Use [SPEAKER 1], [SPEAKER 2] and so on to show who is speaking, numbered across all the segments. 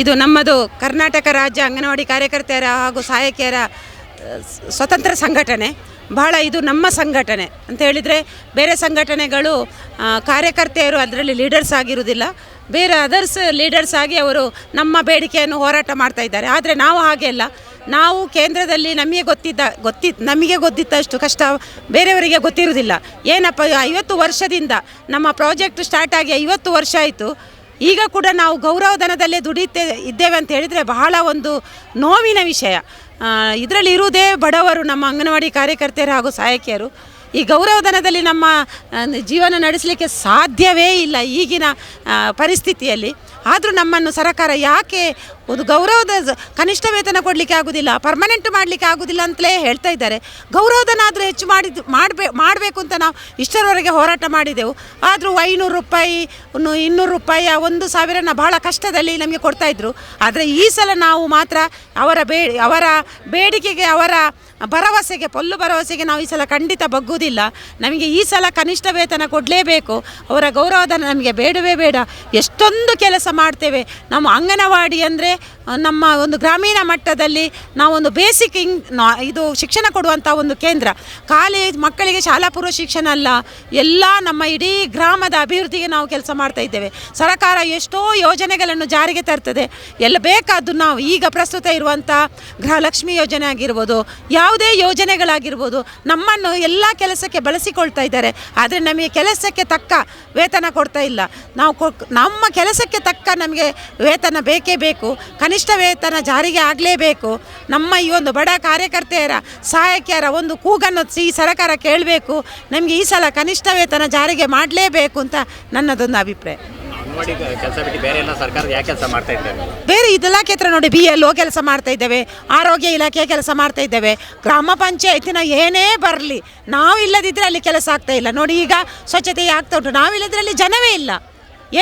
[SPEAKER 1] ಇದು ನಮ್ಮದು ಕರ್ನಾಟಕ ರಾಜ್ಯ ಅಂಗನವಾಡಿ ಕಾರ್ಯಕರ್ತೆಯರ ಹಾಗೂ ಸಹಾಯಕಿಯರ ಸ್ವತಂತ್ರ ಸಂಘಟನೆ. ಬಹಳ ಇದು ನಮ್ಮ ಸಂಘಟನೆ ಅಂತ ಹೇಳಿದರೆ ಬೇರೆ ಸಂಘಟನೆಗಳು ಕಾರ್ಯಕರ್ತೆಯರು ಅದರಲ್ಲಿ ಲೀಡರ್ಸ್ ಆಗಿರುವುದಿಲ್ಲ. ಬೇರೆ ಅದರ್ಸ್ ಲೀಡರ್ಸ್ ಆಗಿ ಅವರು ನಮ್ಮ ಬೇಡಿಕೆಯನ್ನು ಹೋರಾಟ ಮಾಡ್ತಾ ಇದ್ದಾರೆ. ಆದರೆ ನಾವು ಹಾಗೆ ಅಲ್ಲ. ನಾವು ಕೇಂದ್ರದಲ್ಲಿ ನಮಗೆ ಗೊತ್ತಿದ್ದ, ಗೊತ್ತಿ, ನಮಗೆ ಗೊತ್ತಿದ್ದಷ್ಟು ಕಷ್ಟ ಬೇರೆಯವರಿಗೆ ಗೊತ್ತಿರುವುದಿಲ್ಲ. ಏನಪ್ಪ, ಐವತ್ತು ವರ್ಷದಿಂದ ನಮ್ಮ ಪ್ರಾಜೆಕ್ಟ್ ಸ್ಟಾರ್ಟ್ ಆಗಿ ಐವತ್ತು ವರ್ಷ ಆಯಿತು. ಈಗ ಕೂಡ ನಾವು ಗೌರವಧನದಲ್ಲೇ ದುಡಿಯುತ್ತೆ, ಇದ್ದೇವೆ ಅಂತ ಹೇಳಿದರೆ ಬಹಳ ಒಂದು ನೋವಿನ ವಿಷಯ. ಇದರಲ್ಲಿ ಇರುವುದೇ ಬಡವರು, ನಮ್ಮ ಅಂಗನವಾಡಿ ಕಾರ್ಯಕರ್ತೆಯರು ಹಾಗೂ ಸಹಾಯಕಿಯರು. ಈ ಗೌರವಧನದಲ್ಲಿ ನಮ್ಮ ಜೀವನ ನಡೆಸಲಿಕ್ಕೆ ಸಾಧ್ಯವೇ ಇಲ್ಲ ಈಗಿನ ಪರಿಸ್ಥಿತಿಯಲ್ಲಿ. ಆದರೂ ನಮ್ಮನ್ನು ಸರಕಾರ ಯಾಕೆ ಒಂದು ಗೌರವದ ಕನಿಷ್ಠ ವೇತನ ಕೊಡಲಿಕ್ಕೆ ಆಗೋದಿಲ್ಲ ಪರ್ಮನೆಂಟ್ ಮಾಡಲಿಕ್ಕೆ ಆಗೋದಿಲ್ಲ ಅಂತಲೇ ಹೇಳ್ತಾ ಇದ್ದಾರೆ. ಗೌರವಧನ ಆದರೂ ಹೆಚ್ಚು ಮಾಡಿದ್ದು ಮಾಡಬೇ, ಮಾಡಬೇಕು ಅಂತ ನಾವು ಇಷ್ಟರವರೆಗೆ ಹೋರಾಟ ಮಾಡಿದೆವು. ಆದರೂ ಐನೂರು ರೂಪಾಯಿ, ಇನ್ನು ಇನ್ನೂರು ರೂಪಾಯಿ, ಆ ಒಂದು ಸಾವಿರನ ಬಹಳ ಕಷ್ಟದಲ್ಲಿ ನಮಗೆ ಕೊಡ್ತಾಯಿದ್ರು ಆದರೆ ಈ ಸಲ ನಾವು ಮಾತ್ರ ಅವರ ಬೇ, ಅವರ ಬೇಡಿಕೆಗೆ, ಅವರ ಭರವಸೆಗೆ, ಪೊಲ್ಲು ಭರವಸೆಗೆ ನಾವು ಈ ಸಲ ಖಂಡಿತ ಬಗ್ಗುವುದಿಲ್ಲ. ನಮಗೆ ಈ ಸಲ ಕನಿಷ್ಠ ವೇತನ ಕೊಡಲೇಬೇಕು. ಅವರ ಗೌರವಧನ ನಮಗೆ ಬೇಡವೇ ಬೇಡ. ಎಷ್ಟೊಂದು ಕೆಲಸ ಮಾಡ್ತೇವೆ. ನಮ್ಮ ಅಂಗನವಾಡಿ ಅಂದರೆ ನಮ್ಮ ಒಂದು ಗ್ರಾಮೀಣ ಮಟ್ಟದಲ್ಲಿ ನಾವೊಂದು ಬೇಸಿಕ್ ಇಂಗ್ ಇದು ಶಿಕ್ಷಣ ಕೊಡುವಂಥ ಒಂದು ಕೇಂದ್ರ. ಕಾಲೇಜ್ ಮಕ್ಕಳಿಗೆ ಶಾಲಾ ಪೂರ್ವ ಶಿಕ್ಷಣ ಅಲ್ಲ, ಎಲ್ಲ ನಮ್ಮ ಇಡೀ ಗ್ರಾಮದ ಅಭಿವೃದ್ಧಿಗೆ ನಾವು ಕೆಲಸ ಮಾಡ್ತಾ ಇದ್ದೇವೆ. ಸರ್ಕಾರ ಎಷ್ಟೋ ಯೋಜನೆಗಳನ್ನು ಜಾರಿಗೆ ತರ್ತದೆ. ಎಲ್ಲ ಬೇಕಾದ್ದು ನಾವು ಈಗ ಪ್ರಸ್ತುತ ಇರುವಂಥ ಗೃಹಲಕ್ಷ್ಮಿ ಯೋಜನೆ ಆಗಿರ್ಬೋದು, ಯಾವುದೇ ಯೋಜನೆಗಳಾಗಿರ್ಬೋದು, ನಮ್ಮನ್ನು ಎಲ್ಲ ಕೆಲಸಕ್ಕೆ ಬಳಸಿಕೊಳ್ತಾ ಇದ್ದಾರೆ. ಆದರೆ ನಮಗೆ ಕೆಲಸಕ್ಕೆ ತಕ್ಕ ವೇತನ ಕೊಡ್ತಾ ಇಲ್ಲ. ನಾವು ನಮ್ಮ ಕೆಲಸಕ್ಕೆ ತಕ್ಕ ನಮಗೆ ವೇತನ ಬೇಕೇ ಬೇಕು. ಕನಿಷ್ಠ ವೇತನ ಜಾರಿಗೆ ಆಗಲೇಬೇಕು. ನಮ್ಮ ಈ ಒಂದು ಬಡ ಕಾರ್ಯಕರ್ತೆಯರ ಸಹಾಯಕಿಯರ ಒಂದು ಕೂಗನ್ನು ಈ ಸರ್ಕಾರ ಕೇಳಬೇಕು. ನಮಗೆ ಈ ಸಲ ಕನಿಷ್ಠ ವೇತನ ಜಾರಿಗೆ ಮಾಡಲೇಬೇಕು ಅಂತ ನನ್ನದೊಂದು ಅಭಿಪ್ರಾಯ.
[SPEAKER 2] ಬೇರೆ
[SPEAKER 1] ಇಲಾಖೆ ಹತ್ರ ನೋಡಿ ಬಿ ಎಲ್ ಒ ಕೆಲಸ ಮಾಡ್ತಾ ಇದ್ದೇವೆ ಆರೋಗ್ಯ ಇಲಾಖೆ ಕೆಲಸ ಮಾಡ್ತಾ ಇದ್ದೇವೆ. ಗ್ರಾಮ ಪಂಚಾಯತಿನ ಏನೇ ಬರಲಿ ನಾವು ಇಲ್ಲದಿದ್ದರೆ ಅಲ್ಲಿ ಕೆಲಸ ಆಗ್ತಾ ಇಲ್ಲ. ನೋಡಿ ಈಗ ಸ್ವಚ್ಛತೆ ಆಗ್ತಾ ಉಂಟು. ನಾವು ಅಲ್ಲಿ ಜನವೇ ಇಲ್ಲ.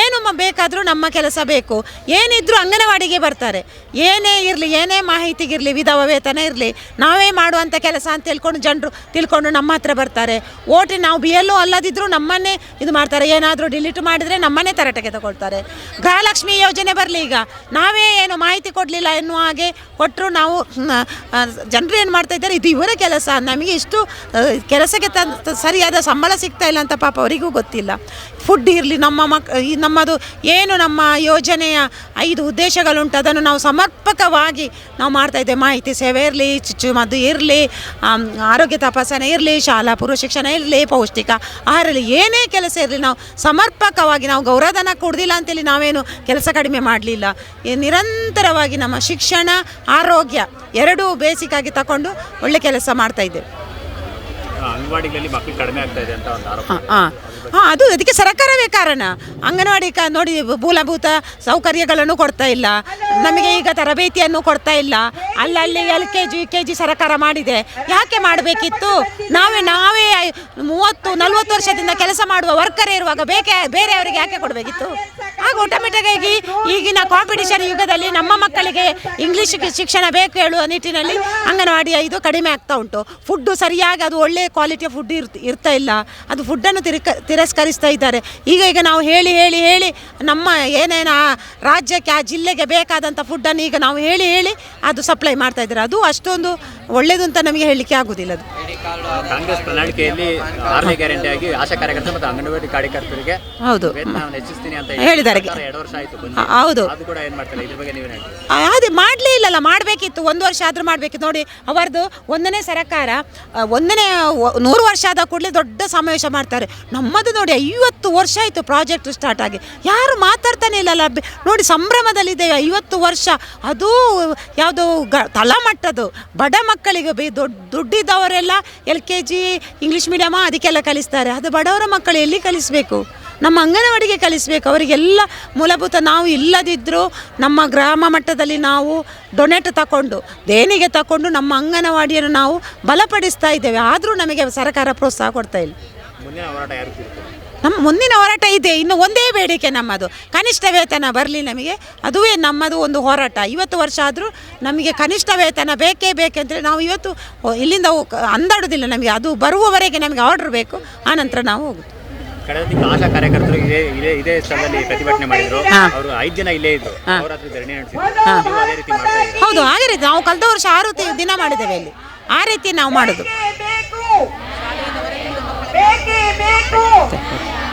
[SPEAKER 1] ಏನು ಮ ಬೇಕಾದರೂ ನಮ್ಮ ಕೆಲಸ ಬೇಕು. ಏನಿದ್ರೂ ಅಂಗನವಾಡಿಗೆ ಬರ್ತಾರೆ. ಏನೇ ಇರಲಿ, ಏನೇ ಮಾಹಿತಿಗಿರಲಿ ವಿಧವ ವೇತನ ಇರಲಿ, ನಾವೇ ಮಾಡುವಂಥ ಕೆಲಸ ಅಂತ ತಿಳ್ಕೊಂಡು ಜನರು ತಿಳ್ಕೊಂಡು ನಮ್ಮ ಹತ್ರ ಬರ್ತಾರೆ. ಓಟಿ ನಾವು ಬಿ ಎಲ್ಲೂ ಅಲ್ಲದಿದ್ದರೂ ನಮ್ಮನ್ನೇ ಇದು ಮಾಡ್ತಾರೆ. ಏನಾದರೂ ಡಿಲೀಟ್ ಮಾಡಿದರೆ ನಮ್ಮನ್ನೇ ತರಟೆಗೆ ತಗೊಳ್ತಾರೆ. ಗೃಹಲಕ್ಷ್ಮಿ ಯೋಜನೆ ಬರಲಿ ಈಗ. ನಾವೇ ಏನು ಮಾಹಿತಿ ಕೊಡಲಿಲ್ಲ ಎನ್ನುವ ಹಾಗೆ ಕೊಟ್ಟರು ನಾವು ಜನರು ಏನು ಮಾಡ್ತಾ ಇದ್ದಾರೆ, ಇದು ಇವರ ಕೆಲಸ. ನಮಗೆ ಇಷ್ಟು ಕೆಲಸಕ್ಕೆ ಸರಿಯಾದ ಸಂಬಳ ಸಿಗ್ತಾ ಇಲ್ಲ ಅಂತ ಪಾಪ ಅವರಿಗೂ ಗೊತ್ತಿಲ್ಲ. ಫುಡ್ ಇರಲಿ ನಮ್ಮ ಮಕ್ ಈ ನಮ್ಮದು ಏನು ನಮ್ಮ ಯೋಜನೆಯ ಐದು ಉದ್ದೇಶಗಳುಂಟು ಅದನ್ನು ನಾವು ಸಮರ್ಪಕವಾಗಿ ನಾವು ಮಾಡ್ತಾ ಇದ್ದೇವೆ. ಮಾಹಿತಿ ಸೇವೆ ಇರಲಿ ಚುಚ್ಚು ಮದ್ದು ಇರಲಿ ಆರೋಗ್ಯ ತಪಾಸಣೆ ಇರಲಿ ಶಾಲಾ ಪೂರ್ವ ಶಿಕ್ಷಣ ಇರಲಿ ಪೌಷ್ಟಿಕ ಆಹಾರ ಇರಲಿ ಏನೇ ಕೆಲಸ ಇರಲಿ ನಾವು ಸಮರ್ಪಕವಾಗಿ ನಾವು ಗೌರವಧನ ಕೊಡಲಿಲ್ಲ ಅಂತೇಳಿ ನಾವೇನು ಕೆಲಸ ಕಡಿಮೆ ಮಾಡಲಿಲ್ಲ. ನಿರಂತರವಾಗಿ ನಮ್ಮ ಶಿಕ್ಷಣ ಆರೋಗ್ಯ ಎರಡೂ ಬೇಸಿಕ್ಕಾಗಿ ತಗೊಂಡು ಒಳ್ಳೆ ಕೆಲಸ ಮಾಡ್ತಾ ಇದ್ದೇವೆ.
[SPEAKER 2] ಅಂಗನವಾಡಿಗಳಲ್ಲಿ ಮಕ್ಕಳು ಕಡಿಮೆ ಆಗ್ತಾ ಇದೆ ಅಂತ ಒಂದು ಆರೋಪ
[SPEAKER 1] ಹಾಂ. ಹಾಂ, ಅದು ಅದಕ್ಕೆ ಸರ್ಕಾರವೇ ಕಾರಣ. ಅಂಗನವಾಡಿ ಕ, ನೋಡಿ, ಮೂಲಭೂತ ಸೌಕರ್ಯಗಳನ್ನು ಕೊಡ್ತಾ ಇಲ್ಲ. ನಮಗೆ ಈಗ ತರಬೇತಿಯನ್ನು ಕೊಡ್ತಾ ಇಲ್ಲ. ಅಲ್ಲಲ್ಲಿ L K G K G ಸರ್ಕಾರ ಮಾಡಿದೆ. ಯಾಕೆ ಮಾಡಬೇಕಿತ್ತು? ನಾವೇ ನಾವೇ ಮೂವತ್ತು, ನಲ್ವತ್ತು ವರ್ಷದಿಂದ ಕೆಲಸ ಮಾಡುವ ವರ್ಕರ್ ಇರುವಾಗ ಬೇಕೆ, ಬೇರೆಯವರಿಗೆ ಯಾಕೆ ಕೊಡಬೇಕಿತ್ತು? ಆಗ ಆಟೋಮೆಟಿಕ್ಕಾಗಿ ಈಗಿನ ಕಾಂಪಿಟಿಷನ್ ಯುಗದಲ್ಲಿ ನಮ್ಮ ಮಕ್ಕಳಿಗೆ ಇಂಗ್ಲೀಷ್ ಶಿಕ್ಷಣ ಬೇಕು ಹೇಳುವ ನಿಟ್ಟಿನಲ್ಲಿ ಅಂಗನವಾಡಿಯ ಇದು ಕಡಿಮೆ ಆಗ್ತಾ ಉಂಟು. ಫುಡ್ಡು ಸರಿಯಾಗಿ ಅದು ಒಳ್ಳೆಯ ಕ್ವಾಲಿಟಿಯ ಫುಡ್ ಇರ್ತಾ ಇಲ್ಲ. ಅದು ಫುಡ್ಡನ್ನು ತಿರಕ ತಿರಸ್ಕರಿಸ್ತಾ ಇದ್ದಾರೆ. ಈಗ ಈಗ ನಾವು ಹೇಳಿ ಹೇಳಿ ಹೇಳಿ ನಮ್ಮ ಏನೇನು ಆ ರಾಜ್ಯಕ್ಕೆ ಆ ಜಿಲ್ಲೆಗೆ ಬೇಕಾದಂಥ ಫುಡ್ಡನ್ನು ಈಗ ನಾವು ಹೇಳಿ ಹೇಳಿ ಅದು ಸಪ್ಲೈ ಮಾಡ್ತಾ ಇದ್ದಾರೆ. ಅದು ಅಷ್ಟೊಂದು ಒಳ್ಳೆಯದು ಅಂತ ನಮಗೆ ಹೇಳಲಿಕ್ಕೆ ಆಗೋದಿಲ್ಲ ಅದು.
[SPEAKER 2] ಕಾಂಗ್ರೆಸ್ ಪ್ರಣಾಳಿಕೆಯಲ್ಲಿ ಆರನೇ ಗ್ಯಾರಂಟಿ ಆಗಿ ಆಶಾ ಕಾರ್ಯಕರ್ತರು ಮತ್ತು ಅಂಗನವಾಡಿ ಕಾರ್ಯಕರ್ತರಿಗೆ
[SPEAKER 1] ಹೌದು.
[SPEAKER 2] ವೇತನವನ್ನು ಹೆಚ್ಚಿಸ್ತೀನಿ ಅಂತ
[SPEAKER 1] ಹೇಳಿದ್ದಾರೆ.
[SPEAKER 2] ಎರಡು ವರ್ಷ ಆಯ್ತು.
[SPEAKER 1] ಹೌದು.
[SPEAKER 2] ಅದು ಕೂಡ ಏನು ಮಾಡ್ತಾರೆ ಇದ್ರ ಬಗ್ಗೆ ನೀವೇನು ಹೇಳ್ತೀರಿ?
[SPEAKER 1] ಅದೇ ಮಾಡಲೇ ಇಲ್ಲಲ್ಲ. ಮಾಡಬೇಕಿತ್ತು. ಒಂದು ವರ್ಷ ಆದರೂ ಮಾಡಬೇಕಿತ್ತು. ನೋಡಿ ಅವರದು ಒಂದನೇ ಸರ್ಕಾರ ಆ, ಒಂದನೇ ನೂರು ವರ್ಷ ಆದ ಕೂಡಲೇ ದೊಡ್ಡ ಸಮಾವೇಶ ಮಾಡ್ತಾರೆ. ನಮ್ಮದು ನೋಡಿ, ಐವತ್ತು ವರ್ಷ ಆಯಿತು ಪ್ರಾಜೆಕ್ಟ್ ಸ್ಟಾರ್ಟ್ ಆಗಿ. ಯಾರು ಮಾತಾಡ್ತಾನೆ ಇಲ್ಲಲ್ಲ ನೋಡಿ ಸಂಭ್ರಮದಲ್ಲಿದ್ದೇವೆ ಐವತ್ತು ವರ್ಷ. ಅದು ಯಾವುದು ಗ ತಳಮಟ್ಟದು ಬಡ ಮಕ್ಕಳಿಗೆ ಬೇ ದೊಡ್ಡ ದುಡ್ಡಿದ್ದವರೆಲ್ಲ L K G English medium ಅದಕ್ಕೆಲ್ಲ ಕಲಿಸ್ತಾರೆ. ಅದು ಬಡವರ ಮಕ್ಕಳು ಎಲ್ಲಿ ಕಲಿಸಬೇಕು? ನಮ್ಮ ಅಂಗನವಾಡಿಗೆ ಕಲಿಸಬೇಕು. ಅವರಿಗೆಲ್ಲ ಮೂಲಭೂತ ನಾವು ಇಲ್ಲದಿದ್ದರೂ ನಮ್ಮ ಗ್ರಾಮ ಮಟ್ಟದಲ್ಲಿ ನಾವು ಡೊನೇಟ್ ತಗೊಂಡು ದೇಣಿಗೆ ತಗೊಂಡು ನಮ್ಮ ಅಂಗನವಾಡಿಯನ್ನು ನಾವು ಬಲಪಡಿಸ್ತಾ ಇದ್ದೇವೆ. ಆದರೂ ನಮಗೆ ಸರ್ಕಾರ ಪ್ರೋತ್ಸಾಹ ಕೊಡ್ತಾ ಇಲ್ಲ. ನಮ್ಮ ಮುಂದಿನ ಹೋರಾಟ ಇದೆ. ಇನ್ನು ಒಂದೇ ಬೇಡಿಕೆ ನಮ್ಮದು. ಕನಿಷ್ಠ ವೇತನ ಬರಲಿ ನಮಗೆ. ಅದುವೇ ನಮ್ಮದು ಒಂದು ಹೋರಾಟ. ಐವತ್ತು ವರ್ಷ ಆದರೂ ನಮಗೆ ಕನಿಷ್ಠ ವೇತನ ಬೇಕೇ ಬೇಕೆಂದರೆ ನಾವು ಇವತ್ತು ಇಲ್ಲಿಂದ ಅಂದಾಡೋದಿಲ್ಲ ನಮಗೆ. ಅದು ಬರುವವರೆಗೆ ನಮಗೆ ಆರ್ಡ್ರ್ ಬೇಕು. ಆನಂತರ ನಾವು ಹೋಗುತ್ತೆ
[SPEAKER 2] ಕಳೆದ ತಿಂಗಳು ಆಶಾ ಕಾರ್ಯಕರ್ತರು ಇದೇ ಇದೇ ಇದೇ ಸ್ಥಳದಲ್ಲಿ ಪ್ರತಿಭಟನೆ ಮಾಡಿದ್ರು. ಅವರು ಐದು ಜನ ಇಲ್ಲೇ ಇದ್ದು
[SPEAKER 1] ಹಾ.
[SPEAKER 2] ಅವ್ರ ಹತ್ರ ಧರಣಿ ನಡೆಸಿದ್ರು. ರೀತಿ ಮಾಡ್ತಾ
[SPEAKER 1] ಹೌದು ಹಾಗೆ ರೀತಿ. ನಾವು ಕಳೆದ ವರ್ಷ ಆರು ದಿನ ಮಾಡಿದ್ದೇವೆ ಇಲ್ಲಿ. ಆ ರೀತಿ ನಾವು ಮಾಡೋದು.
[SPEAKER 3] ಬೇಕು ಬೇಕೇ ಬೇಕು